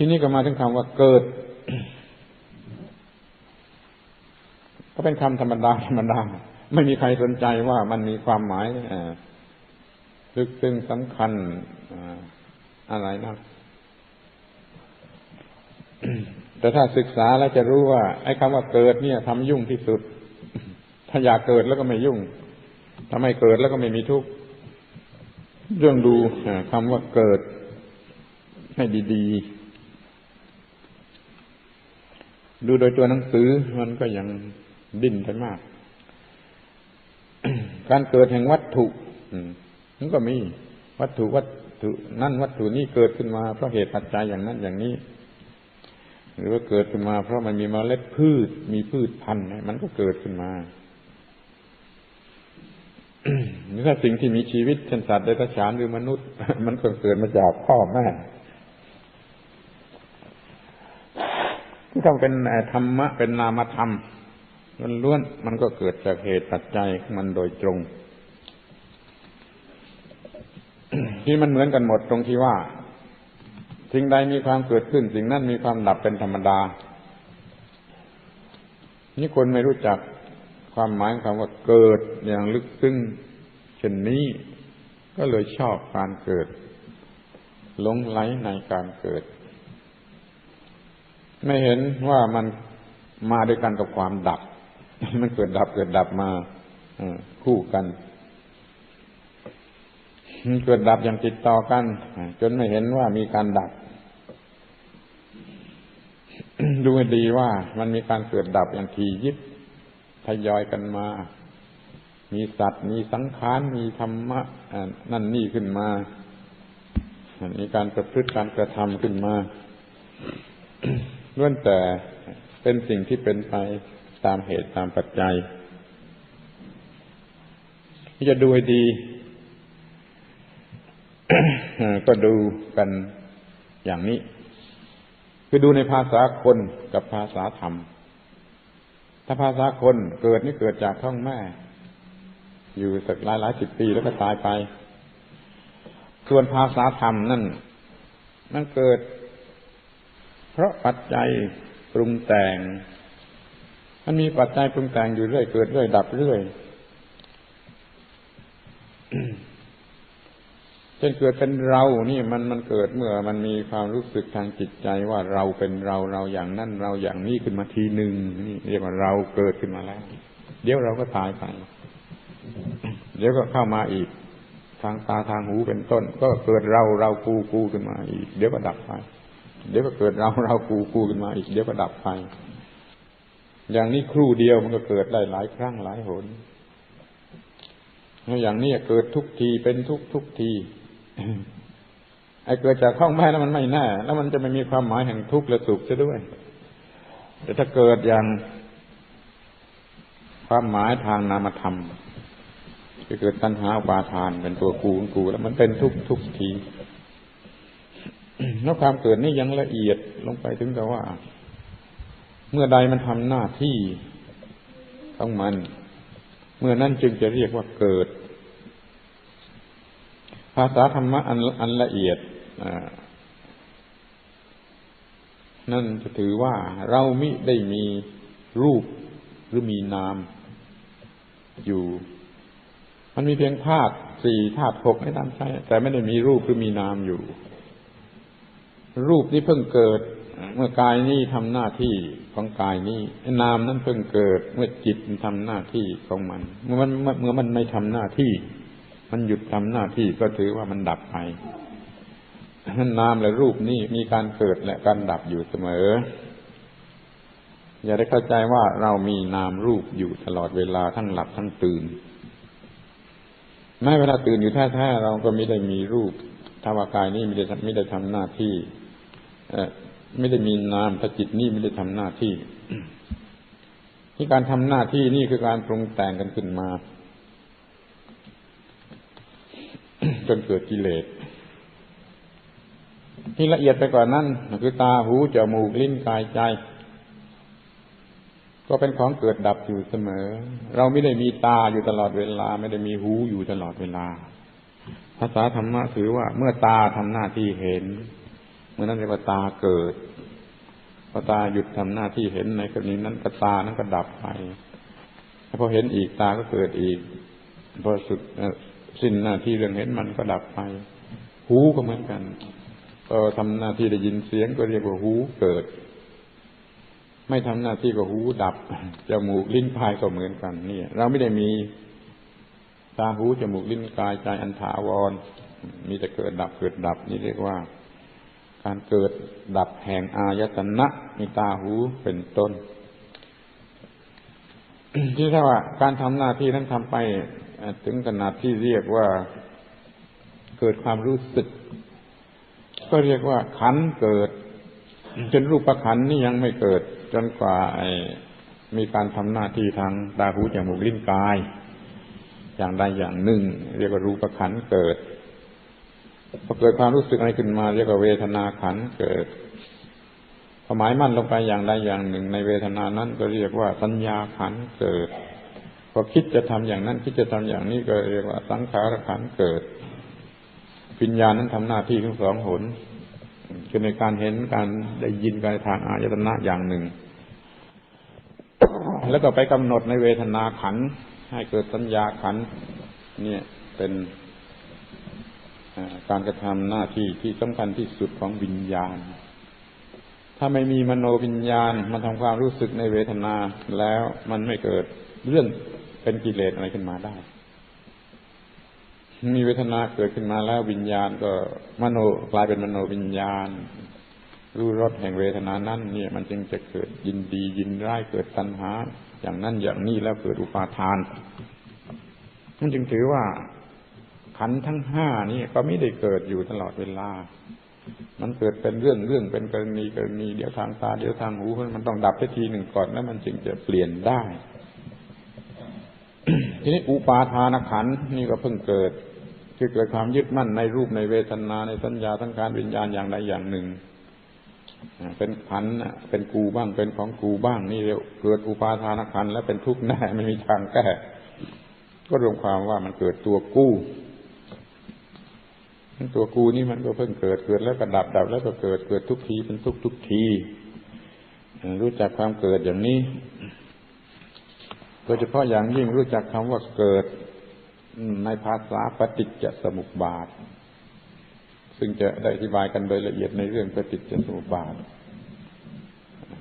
ทีนี้ก็มาถึงคำว่าเกิด ก็เป็นคำธรรมดาธรรมดา ไม่มีใครสนใจว่ามันมีความหมายลึกซึ้งสำคัญอะไรนะแต่ถ้าศึกษาแล้วจะรู้ว่า ไอ้คำว่าเกิดเนี่ยทำยุ่งที่สุด ถ้าอยากเกิดแล้วก็ไม่ยุ่งถ้าไม่เกิดแล้วก็ไม่มีทุกข์เรื่องดูคำว่าเกิดให้ดี ๆ ดูโดยตัวหนังสือมันก็ยังดิ้นไปมาก การเกิดแห่งวัตถุมันก็มีวัตถุวัตถุนั่นวัตถุนี้เกิดขึ้นมาเพราะเหตุปัจจัยอย่างนั้นอย่างนี้ หรือว่าเกิดขึ้นมา เพราะมันมีเมล็ดพืช มีพืชพันธุ์มันก็เกิดขึ้นมาหรือถ้าสิ่งที่มีชีวิตเช่นสัตว์เดรัจฉานหรือมนุษย์ มันก็เกิดมาจากพ่อแม่ ที่ต้องเป็นธรรมะเป็นนามธรรมล้วนมันก็เกิดจากเหตุปัจจัยของมันโดยตรง ที่มันเหมือนกันหมดตรงที่ว่า สิ่งใดมีความเกิดขึ้น สิ่งนั้นมีความดับเป็นธรรมดา นี่คนไม่รู้จักความหมายของคำว่าเกิดอย่างลึกซึ้งเช่นนี้ก็เลยชอบการเกิดหลงไหลในการเกิด ไม่เห็นว่ามันมาด้วยกันกับความดับ มันเกิดดับเกิดดับมาคู่กันมันเกิดดับอย่างติดต่อกัน จนไม่เห็นว่ามีการดับ ดูให้ดีว่ามันมีการเกิดดับอย่างทียิบทยอยกันมา มีสัตว์ มีสังขาร มีธรรมะนั่นนี่ขึ้นมา มีการประพฤติการกระทำขึ้นมา ล้วนแต่เป็นสิ่งที่เป็นไปตามเหตุตามปัจจัยที่จะดูให้ดี ก็ดูกันอย่างนี้ คือดูในภาษาคนกับภาษาธรรม ถ้าภาษาคนเกิดนี่เกิดจากท้องแม่ อยู่สักหลายหลายสิบปีแล้วก็ตายไป ส่วนภาษาธรรมนั่น มันเกิด เพราะปัจจัยปรุงแต่ง มันมีปัจจัยปรุงแต่งอยู่เรื่อยเกิดเรื่อยดับเรื่อยจนเกิดเป็นเรานี่มันมันเกิดเมื่อมันมีความรู้สึกทางจิตใจว่าเราเป็นเราเราอย่างนั้นเราอย่างนี้ขึ้นมาทีหนึ่งนี่เรียกว่าเราเกิดขึ้นมาแล้ว เดี๋ยวเราก็ตายไป เดี๋ยวก็เข้ามาอีก ทางตาทางหูเป็นต้น ก็เกิดเราเรากูกูขึ้นมาอีก เดี๋ยวก็ดับไป เดี๋ยวก็เกิดเราเรากูกูขึ้นมาอีก เดี๋ยวก็ดับไปอย่างนี้ครู่เดียวมันก็เกิดได้หลายครั้งหลายหนอย่างนี้เกิดทุกทีเป็นทุกทุกทีไอ้เกิดจากท้องแม่แล้วมันไม่แน่แล้วมันจะไม่มีความหมายแห่งทุกข์และสุขซะด้วย แต่ถ้าเกิดอย่าง ความหมายทางนามธรรมจะเกิดตัณหาอุปาทานเป็นตัวกูของกู แล้วมันเป็นทุกทุกที แล้วความเกิดนี่ยังละเอียดลงไปถึงกับว่า เมื่อใดมันทำหน้าที่ของมัน เมื่อนั้นจึงจะเรียกว่าเกิด ภาษาธรรมะอันอันละเอียดนั่นจะถือว่าเรามิได้มีรูปหรือมีนาม อยู่ มันมีเพียงธาตุสี่ธาตุหกให้ตามใช้แต่ไม่ได้มีรูปหรือมีนามอยู่ รูปนี้เพิ่งเกิด เมื่อกายนี้ทำหน้าที่ของกายนี้นามนั้นเพิ่งเกิด เมื่อจิตมันทำหน้าที่ของมัน เมื่อมันเมื่อมันไม่ทำหน้าที่ มันหยุดทำหน้าที่ก็ถือว่ามันดับไปนามและรูปนี่มีการเกิดและการดับอยู่เสมอ อย่าได้เข้าใจว่าเรามีนามรูปอยู่ตลอดเวลาทั้งหลับทั้งตื่นแม้เวลาตื่นอยู่แท้ๆเราก็ไม่ได้มีรูปทวากายนี่ไม่ได้ไม่ได้ทำหน้าที่ ไม่ได้มีนามถ้าจิตนี่ไม่ได้ทำหน้าที่ ที่การทำหน้าที่นี่คือการปรุงแต่งกันขึ้นมา จนเกิดกิเลสที่ละเอียดไปกว่านั้นคือตาหูจมูกลิ้นกายใจ ก็เป็นของเกิดดับอยู่เสมอ เราไม่ได้มีตาอยู่ตลอดเวลา ไม่ได้มีหูอยู่ตลอดเวลา ภาษาธรรมะถือว่า เมื่อตาทำหน้าที่เห็น มื่อนั้นเรียกว่าตาเกิดพอตาหยุดทำหน้าที่เห็นในกรณีนั้นก็ตานั้นก็ดับไปพอเห็นอีกตาก็เกิดอีกพอสุดสิ้นหน้าที่เรื่องเห็นมันก็ดับไป หูก็เหมือนกันก็ทำหน้าที่ได้ยินเสียงก็เรียกว่าหูเกิด ไม่ทำหน้าที่ก็หูดับจมูกลิ้นพายก็เหมือนกันนี่เราไม่ได้มีตาหูจมูกลิ้นกายใจอันถาวร มีแต่เกิดดับเกิดดับ นี่เรียกว่า การเกิดดับแห่งอายตนะมีตาหูเป็นต้น ที่ถ้าว่าการทำหน้าที่นั้นทำไปถึงขนาดที่เรียกว่าเกิดความรู้สึก ก็เรียกว่าขันเกิด จนรูปประขันนี่ยังไม่เกิด จนกว่ามีการทำหน้าที่ทางตาหูจมูกลิ้นกาย อย่างใดอย่างหนึ่ง เรียกว่ารูปขันเกิด พอเกิดความรู้สึกอะไรขึ้นมาเรียกว่าเวทนาขันเกิดพอหมายมั่นลงไปอย่างใดอย่างหนึ่ง ในเวทนานั้นก็เรียกว่าสัญญาขันเกิดพอคิดจะทำอย่างนั้น คิดจะทำอย่างนี้ก็เรียกว่าสังขารขันเกิดวิญญาณนั้นทำหน้าที่ทั้งสองหนคือในการเห็นการได้ยินการทางอายตนะอย่างหนึ่ง แล้วก็ไปกำหนดในเวทนาขันให้เกิดสัญญาขันเนี่ยเป็น การกระทำหน้าที่ที่สำคัญที่สุดของวิญญาณ ถ้าไม่มีมโนวิญญาณมาทำความรู้สึกในเวทนาแล้วมันไม่เกิดเรื่องเป็นกิเลสอะไรขึ้นมาได้ มีเวทนาเกิดขึ้นมาแล้ววิญญาณก็มโนกลายเป็นมโนวิญญาณ รู้รสแห่งเวทนานั้นเนี่ยมันจึงจะเกิดยินดียินร้ายเกิดตัณหา อย่างนั้นอย่างนี้แล้วเกิดอุปาทานนั่นจึงถือว่า ขันทั้งห้านี่ก็ไม่ได้เกิดอยู่ตลอดเวลา มันเกิดเป็นเรื่องเรื่องเป็นกรณีกรณีเดี๋ยวทางตาเดี๋ยวทางหูมันต้องดับไปทีหนึ่งก่อนแล้วมันจึงจะเปลี่ยนได้ ทีนี้อุปาทานขันนี่ก็เพิ่งเกิด คือเกิดความยึดมั่นในรูปในเวทนาในสัญญาทั้งการวิญญาณอย่างใดอย่างหนึ่งเป็นขันเป็นกูบ้างเป็นของกูบ้างนี่เรียกเกิดอุปาทานขันแล้วเป็นทุกข์แน่ไม่มีทางแก้ก็รวมความว่ามันเกิดตัวกู้ ตัวกูนี่มันก็เพิ่งเกิดเกิดแล้วก็ดับดับแล้วก็เกิดเกิดทุกทีเป็นทุกทุกที รู้จักความเกิดอย่างนี้โดยเฉพาะอย่างยิ่งรู้จักคำว่าเกิดในภาษาปฏิจจสมุปบาท ซึ่งจะได้อธิบายกันโดยละเอียดในเรื่องปฏิจจสมุปบาท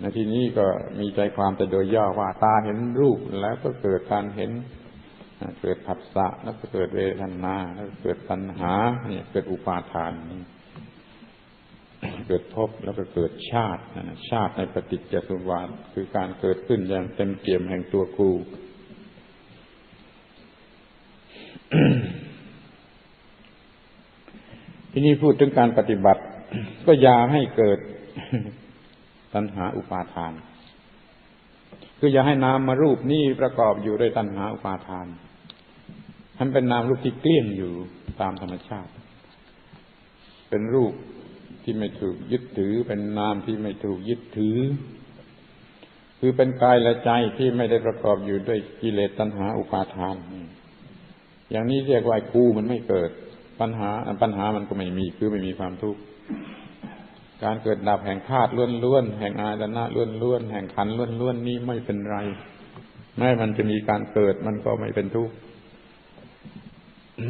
ในที่นี้ก็มีใจความแต่โดยย่อว่าตาเห็นรูปแล้วก็เกิดการเห็น เกิดผัสสะแล้วก็เกิดเวทนา แล้วเกิดปัญหาเนี่ยเกิดอุปาทาน เกิดภพแล้วก็เกิดชาติชาติในปฏิจจสมุปบาทคือการเกิดขึ้นอย่างเต็มเปี่ยมแห่งตัวกูที่นี่พูดถึงการปฏิบัติ ก็อย่าให้เกิดตัณหาอุปาทาน คืออย่าให้นามมารูปนี่ประกอบอยู่ด้วยตัณหาอุปาทาน มันเป็นนามรูปที่เกลี้ยงอยู่ตามธรรมชาติ เป็นรูปที่ไม่ถูกยึดถือ เป็นนามที่ไม่ถูกยึดถือ คือเป็นกายและใจที่ไม่ได้ประกอบอยู่ด้วยกิเลสตัณหาอุปาทาน อย่างนี้เรียกว่ากูมันไม่เกิด ปัญหาปัญหามันก็ไม่มีคือไม่มีความทุกข์การเกิดดับแห่งธาตุล้วนๆ แห่งอาดนะล้วนๆ แห่งขันล้วนๆ นี้ไม่เป็นไร แม้มันจะมีการเกิดมันก็ไม่เป็นทุกข์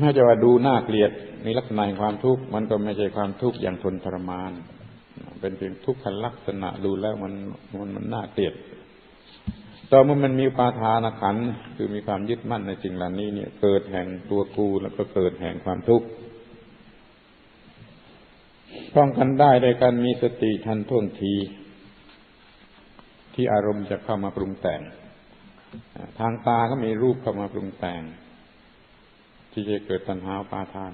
ถ้าจะว่าดูน่าเกลียดมีลักษณะแห่งความทุกข์มันก็ไม่ใช่ความทุกข์อย่างทนทรมาน เป็นเพียงทุกขลักษณะดูแล้วมันมันมันน่าเกลียดต่อเมื่อมันมีปาทานขันคือมีความยึดมั่นในสิ่งเหล่านี้เนี่ย เกิดแห่งตัวกูแล้วก็เกิดแห่งความทุกข์ป้องกันได้โดยการมีสติทันท่วงที ที่อารมณ์จะเข้ามาปรุงแต่ง ทางตาก็มีรูปเข้ามาปรุงแต่ง ที่จะเกิดตัณหาปาทาน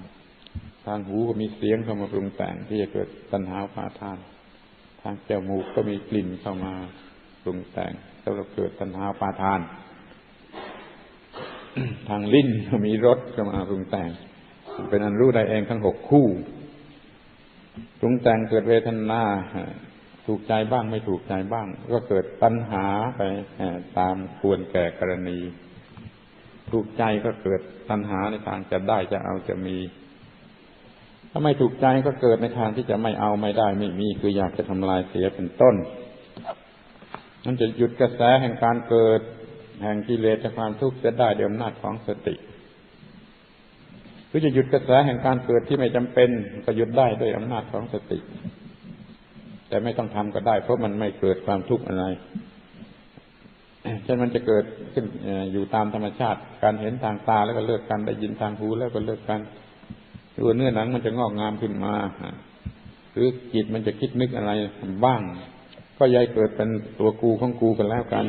ทางหูก็มีเสียงเข้ามาปรุงแต่งที่จะเกิดตัณหาปาทาน ทางจมูกก็มีกลิ่นเข้ามาปรุงแต่งสำหรับเกิดตัณหาปาทาน ทางลิ้นก็มีรสเข้ามาปรุงแต่ง เป็นอันรู้ได้เองทั้งหกคู่ปรุงแต่งเกิดเวทนาถูกใจบ้างไม่ถูกใจบ้าง ก็เกิดตัณหาไปตามควรแก่กรณี ถูกใจก็เกิดตัณหาในทางจะได้จะเอาจะมี ถ้าไม่ถูกใจก็เกิดในทางที่จะไม่เอาไม่ได้ไม่มีคืออยากจะทำลายเสียเป็นต้นมันจะหยุดกระแสแห่งการเกิด แห่งกิเลสและความทุกข์จะได้เดียอำนาจของสติรือจะหยุดกระแสแห่งการเกิดที่ไม่จำเป็นก็หยุดได้ด้วยอำนาจของสติ แต่ไม่ต้องทำก็ได้ เพราะมันไม่เกิดความทุกข์อะไร เช่นมันจะเกิดขึ้นอยู่ตามธรรมชาติ การเห็นทางตาแล้วก็เลิกกันได้ยินทางหูแล้วก็เลิกกันหรือเนื้อหนังมันจะงอกงามขึ้นมาหรือจิตมันจะคิดนึกอะไรบ้าง ก็ยายเกิดเป็นตัวกูของกูกันแล้วกัน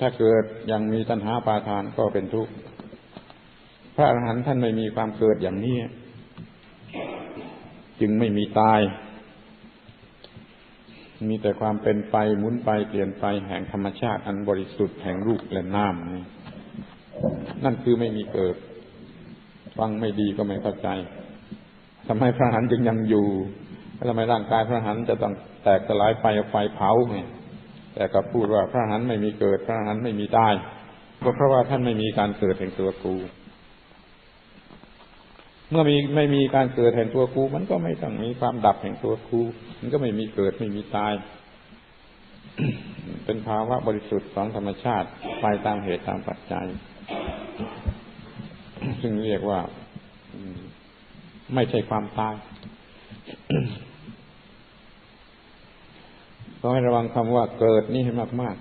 ถ้าเกิดยังมีตัณหาปาทานก็เป็นทุกข์พระอรหันต์ท่านไม่มีความเกิดอย่างนี้ จึงไม่มีตาย มีแต่ความเป็นไปหมุนไปเปลี่ยนไปแห่งธรรมชาติอันบริสุทธิ์แห่งรูปและน้ำนั่นคือไม่มีเกิด ฟังไม่ดีก็ไม่เข้าใจทำไมพระหันต์จึงยังอยู่ทำไมร่างกายพระหันต์จะต้องแตกสลายไปไฟเผาไงแต่ก็พูดว่าพระหันไม่มีเกิด พระหันไม่มีตายก็เพราะว่าท่านไม่มีการเกิดแห่งตัวกู เมื่อมีไม่มีการเกิดแห่งตัวกูมันก็ไม่ต้องมีความดับแห่งตัวกูมันก็ไม่มีเกิดไม่มีตาย เป็นภาวะบริสุทธิ์ของธรรมชาติไปตามเหตุตามปัจจัย ซึ่งเรียกว่าไม่ใช่ความตายขอให้ระวังคำว่าเกิดนี่ให้มาก